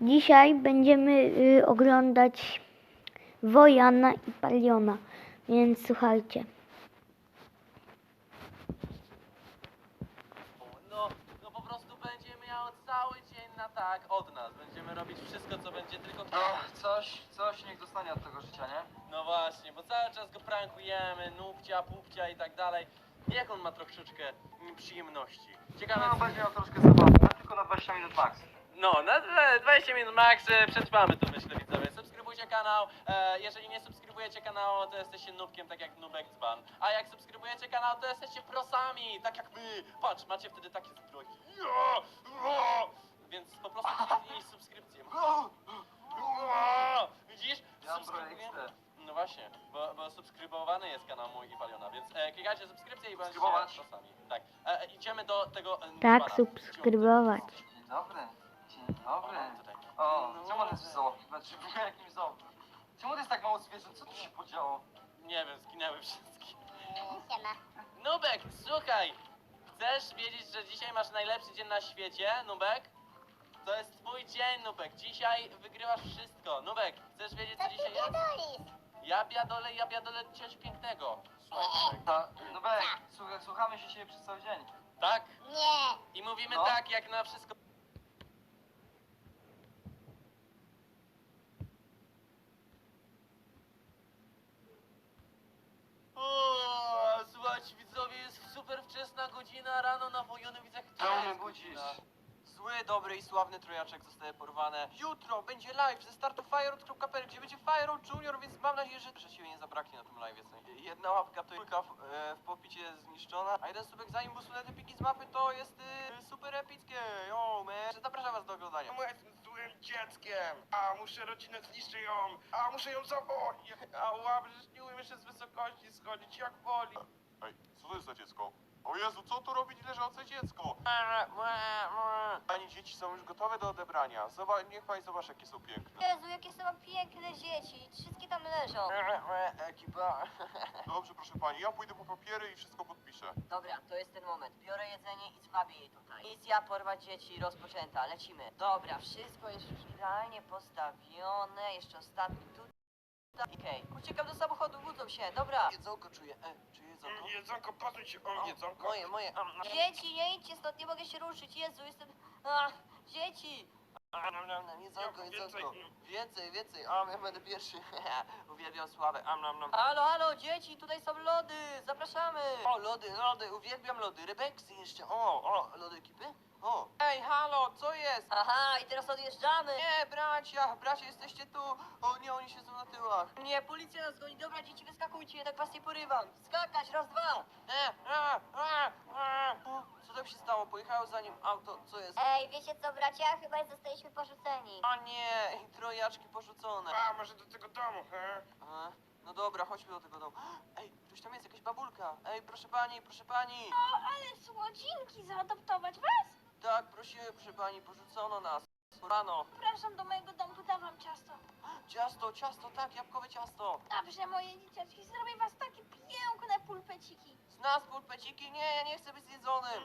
Dzisiaj będziemy y, oglądać Wojana i Paliona, więc słuchajcie. No, no po prostu będzie miał cały dzień na tak od nas. Będziemy robić wszystko, co będzie tylko No, coś, coś niech dostanie od tego życia, nie? No właśnie, bo cały czas go prankujemy, nupcia, pupcia i tak dalej. Niech on ma troszeczkę mm, przyjemności. Ciekawe, No, będzie miał troszkę zabawy, tylko na 20 minut max. No, na dwa- 20 minut max e, przetrwamy to myślę widzowie. Subskrybujcie kanał. E, jeżeli nie subskrybujecie kanału, to jesteście nubkiem, tak jak Nubek Dzban. A jak subskrybujecie kanał, to jesteście prosami, tak jak my. Patrz, macie wtedy takie. Ja! Ja! Więc po prostu kliknij subskrypcję. Widzisz? Ja Subskrybuję. No właśnie, bo, bo subskrybowany jest kanał mój i Waliona, więc e, klikajcie subskrypcję i będziecie Subskrybować. prosami. Tak, e, e, idziemy do tego e, Tak, dzbana. subskrybować. Dzień dobry, dzień O, dobry. tutaj. O, No. czemu on jest w zoo? Znaczy, w jakimś zoo? Czemu to jest tak mało zwierząt? Co tu się podziało? Nie wiem, zginęły wszystkie. Siema. Nubek, słuchaj! Chcesz wiedzieć, że dzisiaj masz najlepszy dzień na świecie, Nubek? To jest twój dzień, Nubek. Dzisiaj wygrywasz wszystko. Nubek, chcesz wiedzieć, Co dzisiaj jest? pierdolisz? Ja biadolę, ja biadolę coś pięknego. Słuchaj, Nubek. Ta, no Bek, słuchaj, słuchamy się siebie przez cały dzień. Tak? Nie. I mówimy No. tak, jak na wszystko. O, słuchajcie, widzowie, jest super wczesna godzina rano na Wojonowicach. Czemu mnie budzisz? Zły, dobry i sławny trojaczek zostaje porwane. Jutro będzie live ze startu fireout.pl, gdzie będzie Fireout Junior, więc mam nadzieję, że że ciebie nie zabraknie na tym live. Jedna łapka to kulka w, e, w popicie jest zniszczona, a jeden subek zanim usunę te piki z mapy to jest y, super epickie. Yo, man. Zapraszam was do oglądania. Czemu jestem złym dzieckiem? A muszę rodzinę zniszczyć ją! A muszę ją zawołać! A łap, że nie umiem jeszcze z wysokości schodzić, jak boli! Ej, co to jest za dziecko? O Jezu, co tu robi leżące dziecko? Pani dzieci są już gotowe do odebrania. Zobacz, niech pani zobacz, jakie są piękne. Jezu, jakie są piękne dzieci. Wszystkie tam leżą. Ekipa. Dobrze, proszę pani, ja pójdę po papiery i wszystko podpiszę. Dobra, to jest ten moment. Biorę jedzenie i zwabię jej tutaj. Misja porwać dzieci rozpoczęta. Lecimy. Dobra, wszystko jest już idealnie postawione. Jeszcze ostatni tu. Okej, uciekam do samochodu, budzą się, dobra. Jedzonko czuję. E, czy jedzonko? Jedzonko, posuń się, o, jedzonko! Moje, moje. Am, am. Dzieci, nie idźcie stąd, nie mogę się ruszyć. Jezu, jestem... Ach, dzieci! Am, am, am, Jedzonko, Więcej, jedzonko. mm. Więcej, więcej. A, ja będę pierwszy. Uwielbiam sławę. Am, am, am. Halo, halo, dzieci, tutaj są lody, zapraszamy. O, lody, lody, uwielbiam lody. Rebeksy jeszcze. O, o, lody ekipy? O. Ej, halo, co jest? Aha, i teraz odjeżdżamy. Nie, bracia, bracia, jesteście tu. O nie, oni siedzą na tyłach. Nie, policja nas goni. Dobra, dzieci, wyskakujcie, tak was nie porywam. Skakać, raz, dwa. E, a, a, a. O, Co tam się stało? Pojechało za nim auto. Co jest? Ej, wiecie co, bracia? Chyba zostaliśmy porzuceni. O nie, i trojaczki porzucone. A, może do tego domu, he? Aha. No dobra, chodźmy do tego domu. Ej, ktoś tam jest, jakaś babulka. Ej, proszę pani, proszę pani. Ale słodzinki, zaadoptować was? Tak, prosiłem, proszę pani, porzucono nas. Rano. Zapraszam do mojego domku, dam wam ciasto. Ciasto, ciasto, tak, jabłkowe ciasto. Dobrze, moje dzieciaczki, zrobię was takie piękne pulpeciki. Z nas pulpeciki? Nie, ja nie chcę być zjedzonym.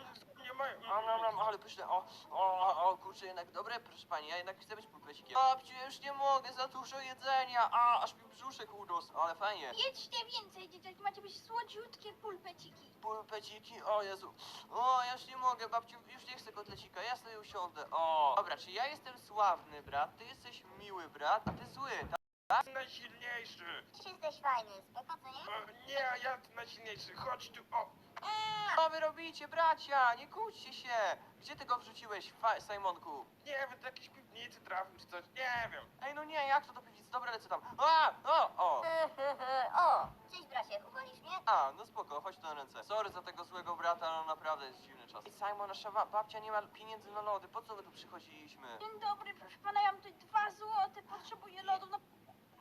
Nie mają... Mam, mam, mam, ale pyszne. O, o, o, kurczę, jednak dobre, proszę pani, ja jednak chcę być pulpecikiem. Babciu, ja już nie mogę, za dużo jedzenia. A, aż mi brzuszek urósł, ale fajnie. Jedźcie więcej, dzieciaczki, macie być słodziutkie pulpeciki. Pulpeciki, o Jezu. O, ja już nie mogę, babciu, już nie chcę kotlecika, ja sobie usiądę. O, dobra, czy ja jestem sławny brat, ty jesteś miły brat, a ty zły, tak? Najsilniejszy! Jesteś fajny, spoko, co nie? O, nie, ja najsilniejszy, chodź tu, o! Co wy robicie, bracia? Nie kłóćcie się. Gdzie ty go wrzuciłeś, Fa- Simonku? Nie wiem, do jakiejś piwnicy trafił czy coś, nie wiem. Ej, no nie, jak to do piwnicy? Dobra, lecę tam. A, o, o. o, cześć bracie, ugolisz mnie? A, no spoko, chodź tu na ręce. Sorry za tego złego brata, no naprawdę jest dziwny czas. Ej, Simon, nasza ba- babcia nie ma pieniędzy na lody, po co my tu przychodziliśmy? Dzień dobry, proszę pana, ja mam tutaj dwa złote, potrzebuję lodów, no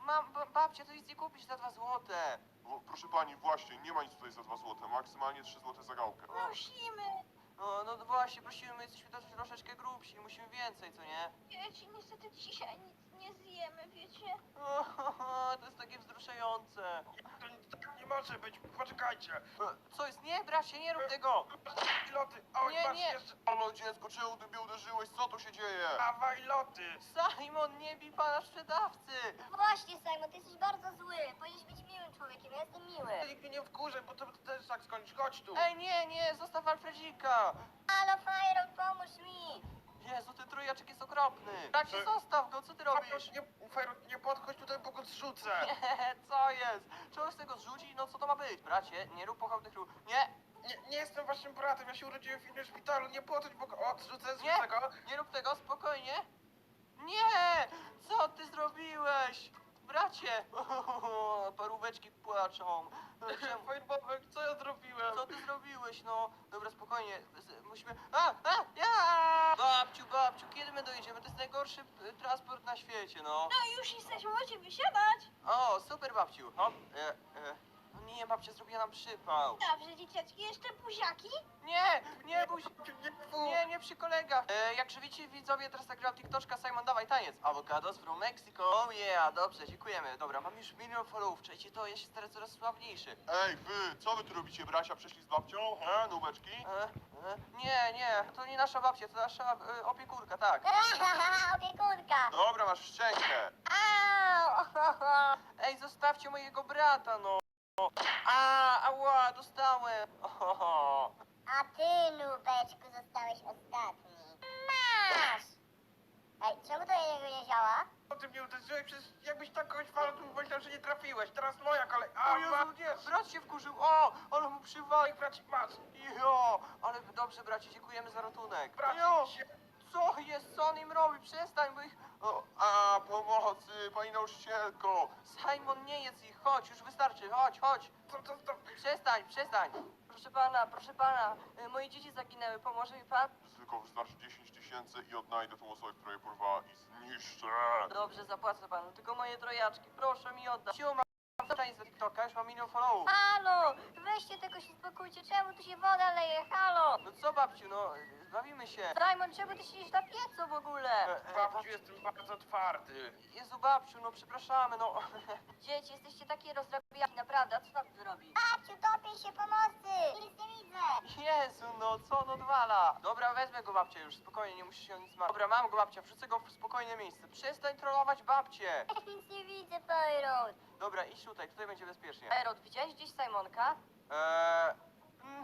Mam, ba- babcia, to nic nie kupisz za dwa złote. O, proszę pani, właśnie, nie ma nic tutaj za 2 złote, maksymalnie 3 złote za gałkę. Prosimy. no, no właśnie, prosimy, my jesteśmy też troszeczkę grubsi, musimy więcej, co nie? Wiecie, niestety dzisiaj nic nie zjemy, wiecie? O, to jest takie wzruszające. Może być, poczekajcie. E, Co jest? Nie, bracie, nie rób tego! Loty, oj, Nie, masz nie. jeszcze. Halo dziecko, czemu ty mnie uderzyłeś? Co tu się dzieje? Dawaj loty. Simon, nie bij pana sprzedawcy! Właśnie, Simon, ty jesteś bardzo zły. Powinieneś być miłym człowiekiem, ja jestem miły. Nikt mnie nie wkurzę, bo to to też tak skończyć. Chodź tu. Ej, nie, nie, zostaw Alfredzika! Halo, Fajron, pomóż mi. Jezu, ten trojaczek jest okropny! Bracie, E, zostaw go, co ty robisz? Nie, nie podchodź zrzucę. co jest? Czemu z tego zrzuci? No co to ma być? Bracie, nie rób pochopnych ruch. Nie, Nie, nie jestem waszym bratem, ja się urodziłem w innym szpitalu. Nie podchodź, bo go odrzucę, Nie. zrzucę go. nie rób tego, spokojnie. Nie! Co ty zrobiłeś? Bracie! Paróweczki płaczą. Fajrbobek, co ja zrobiłem? Co ty zrobiłeś, no? Dobra, spokojnie, z- musimy... A, a, ja! Babciu, babciu, kiedy my dojedziemy? To jest najgorszy y, transport na świecie, no. No już jesteśmy, możecie wysiadać. O, super, babciu. Hop, e, e. Nie, babcia zrobiła nam przypał. Dobrze, dzieciaczki, jeszcze buziaki? Nie, nie, buź... Nie. Nie, nie przy kolegach. E, jak żywicie widzowie, teraz nagrał TikToczka Simon, dawaj taniec. Avocados from Mexico. Oh yeah, dobrze, dziękujemy. Dobra, mam już milion followów, czekajcie to, ja się stary coraz sławniejszy. Ej, wy, co wy tu robicie, bracia? Przyszli z babcią? He, nubeczki? E, e, nie, nie, to nie nasza babcia, to nasza e, opiekunka, tak. Opiekunka. Dobra, masz szczękę. Au. Ej, zostawcie mojego brata, no. A, ała, dostałem. Ohoho. A ty, Nubeczku, zostałeś ostatni. Masz! Ej, czemu to jego nie działa? O ty mnie uderzyłeś, przecież jakbyś taką falą, to bym myślał, że nie trafiłeś. Teraz moja kolej. O A, Jezu, ma... nie, brat się wkurzył, o, ale mu przywalił. Bracik, masz. Jo, ale dobrze, bracie, dziękujemy za ratunek. Jo, Bracik się... co jest, co on im robi? Przestań, bo ich... O, a, pomocy, pani nauczycielko. Simon, nie jedz ich, chodź, już wystarczy, chodź, chodź. Co, co, co? Przestań, przestań. Proszę pana, proszę pana, y, moje dzieci zaginęły, pomoże mi pan? Tylko wystarczy 10 tysięcy i odnajdę tą osobę, która je porwała i zniszczę. Dobrze, zapłacę panu, tylko moje trojaczki, proszę mi oddać. Siu, mam do TikToka, już mam milion followów. Halo! Weźcie tego się spokójcie, czemu tu się woda leje? Halo! No co, babciu, no, bawimy się. Simon, czemu ty siedzisz na piecu w ogóle? E, e, Babciu, jestem bardzo twardy. Jezu, babciu, no przepraszamy, no. Dzieci, jesteście takie rozrabiaki, naprawdę, a co tam tu robi? Babciu, topię się pomocy! Nic nie widzę! Jezu, no, co on odwala? Dobra, wezmę go babcia już, spokojnie, nie musisz się o nic martwić. Dobra, mam go babcia, wrzucę go w spokojne miejsce. Przestań trollować babcię. Nic nie widzę, Byron! Dobra, idź tutaj, tutaj będzie bezpiecznie. Erod, widziałeś gdzieś Simonka? Eee,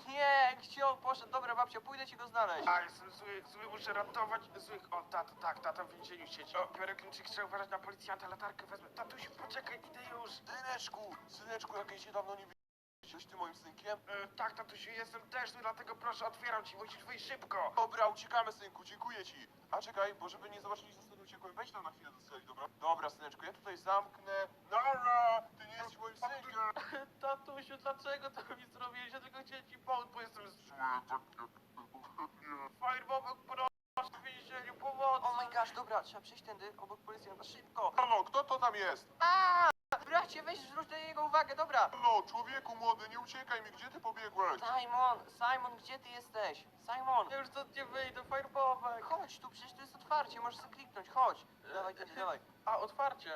nie, gdzie on poszedł? Dobra, babcia, pójdę ci go znaleźć. A, jestem zły, zły, muszę ratować złych. O, tato, tak, tata w więzieniu siedzi. O, biorę kluczyk, trzeba uważać na policjanta, latarkę wezmę. Tatusiu, poczekaj, idę już. Syneczku, syneczku, jak ja cię dawno nie widziałeś, ty moim synkiem? E, tak, tatusiu, jestem też zły, dlatego proszę, otwieram ci, musisz wyjść szybko. Dobra, uciekamy, synku, dziękuję ci. A czekaj, bo żeby nie zobaczyli, że stąd uciekłem, weź tam na chwilę do celi, dobra? Dobra, syneczku, ja tutaj zamknę. Nara, ty nie jesteś moim synkiem. Tatusiu, dlaczego to mi zrobiłeś? Ja tylko chciałem ci pomóc, bo jestem zły. Firebobek, proszę, w więzieniu, pomocy. Oh my gosh, dobra, trzeba przejść tędy, obok policjanta, szybko. Halo, kto to tam jest? A, bracie, weź zwróć na niego uwagę, dobra. Halo, człowieku młody, nie uciekaj mi, gdzie ty pobiegłeś? Simon, Simon, gdzie ty jesteś? Simon, Ja już stąd nie wyjdę, Firebobek. chodź tu, przecież to jest otwarcie, możesz sobie kliknąć, chodź. Dawaj, tędy, dawaj. A, otwarcie.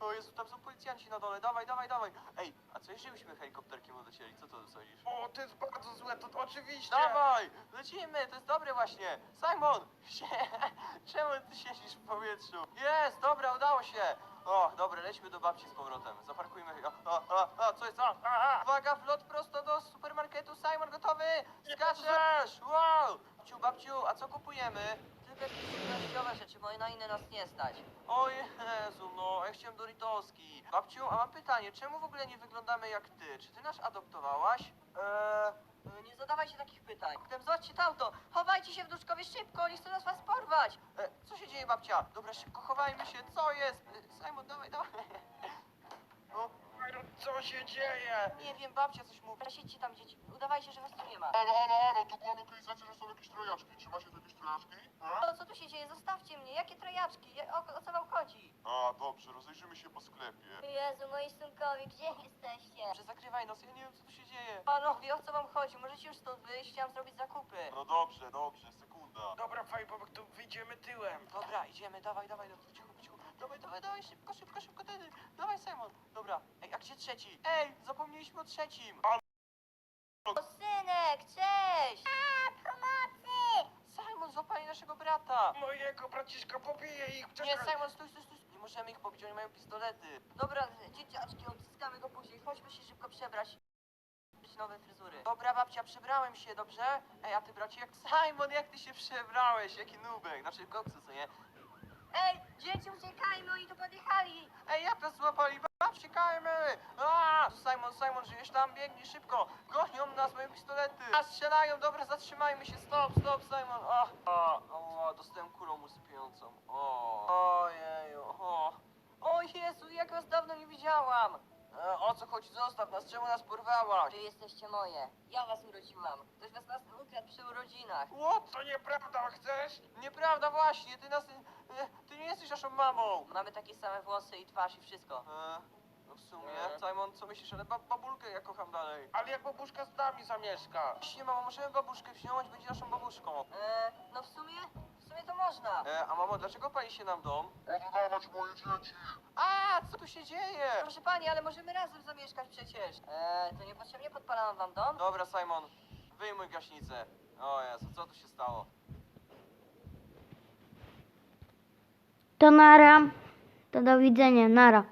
E, o Jezu, tam są policjanci na dole, dawaj, dawaj, dawaj. Ej, a co jeżeli byśmy helikopterkiem odlecieli, co to sądzisz? O, to jest bardzo złe, to oczywiście. Dawaj, lecimy, to jest dobre właśnie. Simon, gdzie? czemu ty siedzisz w powietrzu? Jest, dobra, udało się. O, dobra, lećmy do babci z powrotem. Zaparkujmy. O, o, o, o co jest? O, a, a. Uwaga, wlot prosto do supermarketu. Simon, gotowy? Skaczesz! Wow! Babciu, babciu, a co kupujemy? Tylko jakieś żywnościowe rzeczy, bo na inne nas nie stać. O Jezu, no, ja chciałem Doritoski. Babciu, a mam pytanie, czemu w ogóle nie wyglądamy jak ty? Czy ty nas adoptowałaś? Eee, nie zadawaj się takich pytań. Potem zobaczcie tamto, chowajcie się w szybko, oni chcą nas was porwać. E, co się dzieje, babcia? Dobra, szybko chowajmy się, co jest? E, Simon, dawaj, dawaj. Byron, co się dzieje? nie wiem, babcia coś mówi. Siedźcie tam dzieci, udawajcie, że was tu nie ma. Halo, halo, halo, tu była lokalizacja, że są jakieś trojaczki. Trzymacie tu jakieś trojaczki? A? O, co tu się dzieje? Zostawcie mnie, jakie trojaczki? Ja- O, o co wam chodzi? A, dobrze, rozejrzymy się po sklepie. Jezu, moi synkowie, gdzie jesteście? Dobrze, zakrywaj nos, ja nie wiem, co tu się dzieje. Panowie, o co wam chodzi? Możecie już stąd wyjść, chciałam zrobić zakupy. No dobrze, dobrze, sekunda. Dobra, Firebobek, to wyjdziemy tyłem. Dobra, idziemy, dawaj, dawaj, no, cicho, cicho. Dawaj, dawaj, dawaj, szybko, szybko, szybko, tedy. Dawaj, Simon. Dobra, ej, a gdzie trzeci? Ej, zapomnieliśmy o trzecim. O, synek, cześć! A, pomocy! Simon, złapali naszego brata. Mojego braciszka pobije ich, Nie, czekaj. Simon, stój, stój, stój. Nie możemy ich pobić, oni mają pistolety. Dobra, dzieciaczki, odzyskamy go później. Chodźmy się szybko przebrać. Być nowe fryzury. Dobra, babcia, przebrałem się, dobrze? Ej, a ty, bracie, jak... Simon, jak ty się przebrałeś? Jaki nubek. Znaczy, koksu, co nie? Ej, dzieci, uciekajmy, oni tu podjechali! Ej, jak nas złapali? Babci, czekajmy! Aaa! Simon, Simon, żyjesz tam? Biegnij szybko! Gonią nas, mają pistolety! A, strzelają! Dobra, zatrzymajmy się! Stop, stop, Simon! A, a, o, dostałem kulą usypiającą. O, ojeju, o. O Jezu, jak was dawno nie widziałam! E, o co chodzi? Zostaw nas, czemu nas porwałaś? Wy jesteście moje. Ja was urodziłam. Ktoś was nas ukradł przy urodzinach. What? To nieprawda, chcesz? Nieprawda, właśnie, ty nas... E, ty nie jesteś naszą mamą! Mamy takie same włosy i twarz i wszystko. E, no w sumie, E. Simon, co myślisz? Ale ba babulkę ja kocham dalej. Ale jak babuszka z nami zamieszka? Właśnie, mamo, możemy babuszkę wziąć, będzie naszą babuszką. E, no w sumie, w sumie to można. E, a mamo, dlaczego pali się nam dom? Oddawać moje dzieci! A, co tu się dzieje? Proszę pani, ale możemy razem zamieszkać przecież. E, to niepotrzebnie podpalałam wam dom? Dobra, Simon, wyjmuj gaśnicę. O Jezu, co tu się stało? To nara. To do widzenia, nara.